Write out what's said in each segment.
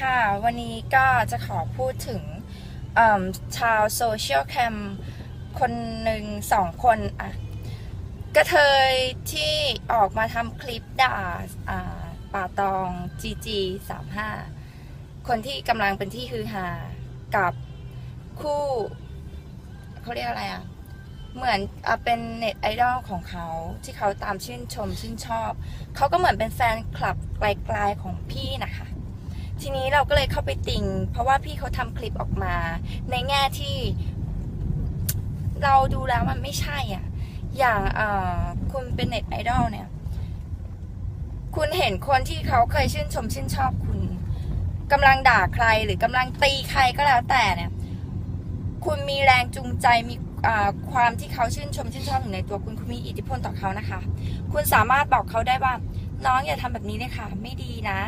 ค่ะ วันนี้ก็จะขอพูดถึงชาวโซเชียลแคมคนหนึ่งสองคนอะกระเทยที่ออกมาทำคลิปด่าป่าตอง GG 35 คนที่กำลังเป็นที่ฮือฮากับคู่เขาเรียกอะไรอะเหมือนอเป็นเน็ตไอดอลของเขาที่เขาตามชื่นชมชื่นชอบ เขาก็เหมือนเป็นแฟนคลับไกลๆของพี่นะคะ ทีนี้เราก็เลยเข้าไปติง เพราะว่าพี่เขาทำคลิปออกมา ในแง่ที่ เราดูแล้วมันไม่ใช่อะ อย่างคุณเป็นเน็ตไอดอลเนี่ย คุณเห็นคนที่เขาเคยชื่นชมชื่นชอบคุณกำลังด่าใครหรือกำลังตีใครก็แล้วแต่เนี่ย คุณมีแรงจูงใจมีความที่เขาชื่นชมชื่นชอบอยู่ในตัวคุณคุณมีอิทธิพลต่อเขานะคะ คุณสามารถบอกเขาได้ว่าน้องอย่าทำแบบนี้เลยค่ะ ไม่ดีนะ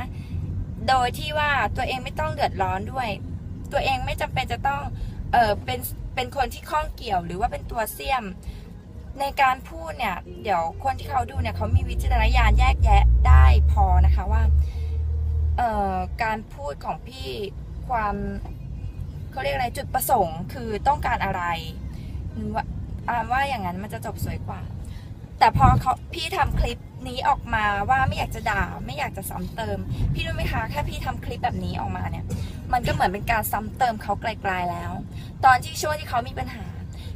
โดยที่ว่าตัวเองไม่ต้องเดือดร้อนด้วย ตัวเองไม่จำเป็นจะต้องเออเป็นเป็นคนที่ข้องเกี่ยวหรือว่าเป็นตัวเสี้ยม ในการพูดเนี่ย เดี๋ยวคนที่เขาดูเนี่ยเขามีวิจารณญาณแยกแยะได้พอนะคะว่าเอ่อการพูดของพี่ความเขาเรียกอะไรจุดประสงค์คือต้องการอะไรว่าอ่าว่าอย่างนั้นมันจะจบสวยกว่า แต่พอเขาพี่ทำคลิป นี้ออกมาว่าไม่อยากจะด่าไม่อยากจะซ้ำเติม พี่รู้ไหมคะแค่พี่ทำคลิปแบบนี้ออกมาเนี่ย มันก็เหมือนเป็นการซ้ำเติมเขาไกลๆแล้ว ตอนที่ช่วงที่เขามีปัญหา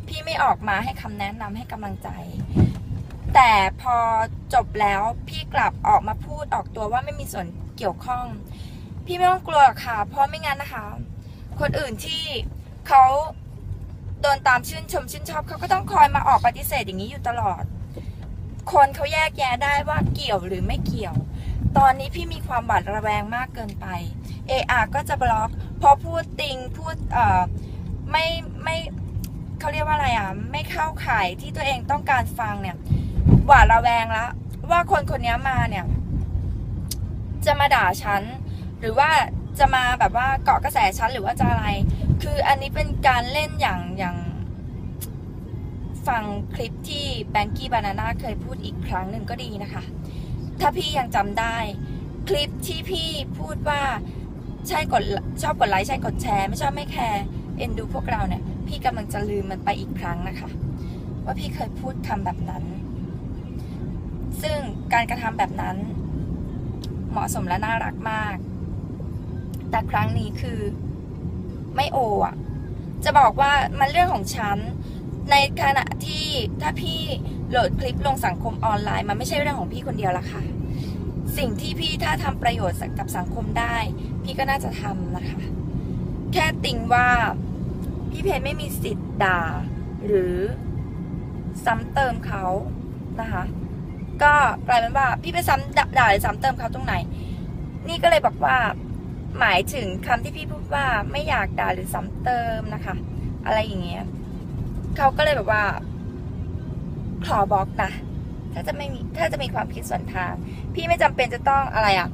พี่ไม่ออกมาให้คำแนะนำให้กำลังใจ แต่พอจบแล้วพี่กลับออกมาพูดออกตัวว่าไม่มีส่วนเกี่ยวข้อง พี่ไม่ต้องกลัวค่ะ เพราะไม่งั้นนะคะ คนอื่นที่เขาโดนตามชื่นชมชื่นชอบเขาก็ต้องคอยมาออกปฏิเสธอย่างนี้อยู่ตลอด คนเขาแยกแยะได้ว่าเกี่ยวหรือไม่เกี่ยว ตอนนี้พี่มีความหวาดระแวงมากเกินไป AR ก็จะบล็อกพอพูดติงพูดเอ่อไม่ไม่เขาเรียกว่าอะไรอะไม่เข้าข่ายที่ตัวเองต้องการฟังเนี่ยหวาดระแวงแล้วว่าคนคนนี้มาเนี่ย จะมาด่าฉัน หรือว่าจะมาแบบว่าเกาะกระแสฉันหรือว่าจะอะไร คืออันนี้เป็นการเล่นอย่างอย่าง ฟังคลิปที่แบงกี้บานาน่าเคยพูดอีกครั้งหนึ่งก็ดีนะคะ ถ้าพี่ยังจำได้ คลิปที่พี่พูดว่าใช่กดชอบกดไลค์ใช่กดแชร์ไม่ชอบไม่แคร์เอ็นดูพวกเราเนี่ย พี่กำลังจะลืมมันไปอีกครั้งนะคะ ว่าพี่เคยพูดคำแบบนั้น ซึ่งการกระทำแบบนั้น เหมาะสมและน่ารักมาก แต่ครั้งนี้คือไม่โออะจะบอกว่ามันเรื่องของฉัน ในขณะที่ถ้าพี่โหลดคลิปลงสังคมออนไลน์ มันไม่ใช่เรื่องของพี่คนเดียวละค่ะ สิ่งที่พี่ถ้าทำประโยชน์กับสังคมได้ พี่ก็น่าจะทำนะคะ แค่ติงว่าพี่เพนไม่มีสิทธิ์ด่า หรือซ้ำเติมเขานะคะ ก็กลายเป็นว่าพี่ไปซ้ำด่าด่าหรือซ้ำเติมเขาตรงไหน นี่ก็เลยบอกว่าหมายถึงคำที่พี่พูดว่าไม่อยากด่าหรือซ้ำเติมนะคะ อะไรอย่างเงี้ย เขาก็เลยแบบว่า ขอบล็อกนะ ถ้าจะไม่มีถ้าจะมีความคิดส่วนทาง พี่ไม่จำเป็นจะต้องอะไรอะ่ะ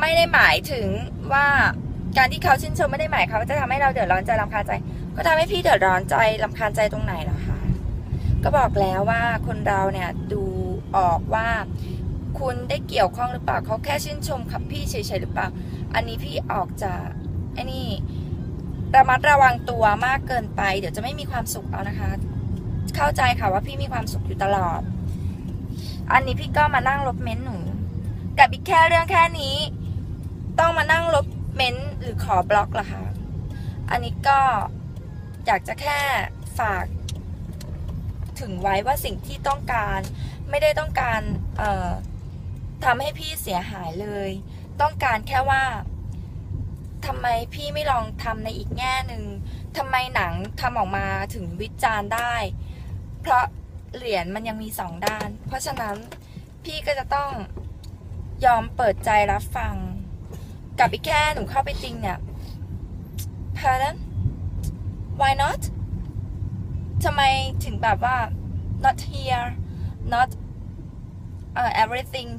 ไม่ได้หมายถึงว่าการที่เขาชื่นชมไม่ได้หมายเขาจะทำให้เราเดือดร้อนใจรำคาญใจ ก็ทำให้พี่เดือดร้อนใจรำคาญใจตรงไหนล่ะคะก็บอกแล้วว่าคนเราเนี่ยดูออกว่าคุณได้เกี่ยวข้องหรือเปล่าเขาแค่ชื่นชมครับพี่เฉยๆหรือเปล่า อันนี้พี่ออกจากไอ้นี่ ระมัดระวังตัวมากเกินไป เดี๋ยวจะไม่มีความสุขเอานะคะ เข้าใจค่ะว่าพี่มีความสุขอยู่ตลอด อันนี้พี่ก็มานั่งลบเม้นหนู กับอีกแค่เรื่องแค่นี้ ต้องมานั่งลบเม้นหรือขอบล็อกเหรอคะอันนี้ก็อยากจะแค่ฝากถึงไว้ว่าสิ่งที่ต้องการไม่ได้ต้องการทำให้พี่เสียหายเลย ต้องการแค่ว่า ทำไมพี่ไม่ลองทำในอีกแง่หนึ่งทำไมหนังทำออกมาถึงวิจารณ์ได้ เพราะเหรียญมันยังมีสองด้าน เพราะฉะนั้นพี่ก็จะต้องยอมเปิดใจรับฟัง กับอีกแค่หนูเข้าไปจริงเนี่ย pardon why not ทำไมถึงแบบว่า not here not uh, everything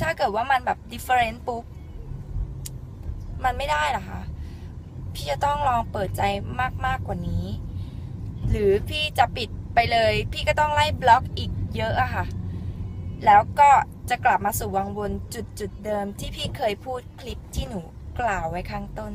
ถ้าเกิดว่ามันแบบ different ปุ๊บ มันไม่ได้หรอคะ พี่จะต้องลองเปิดใจมากมากกว่านี้ หรือพี่จะปิดไปเลย พี่ก็ต้องไล่บล็อกอีกเยอะอะค่ะ แล้วก็จะกลับมาสู่วังวนจุดจุดเดิมที่พี่เคยพูดคลิปที่หนูกล่าวไว้ข้างต้น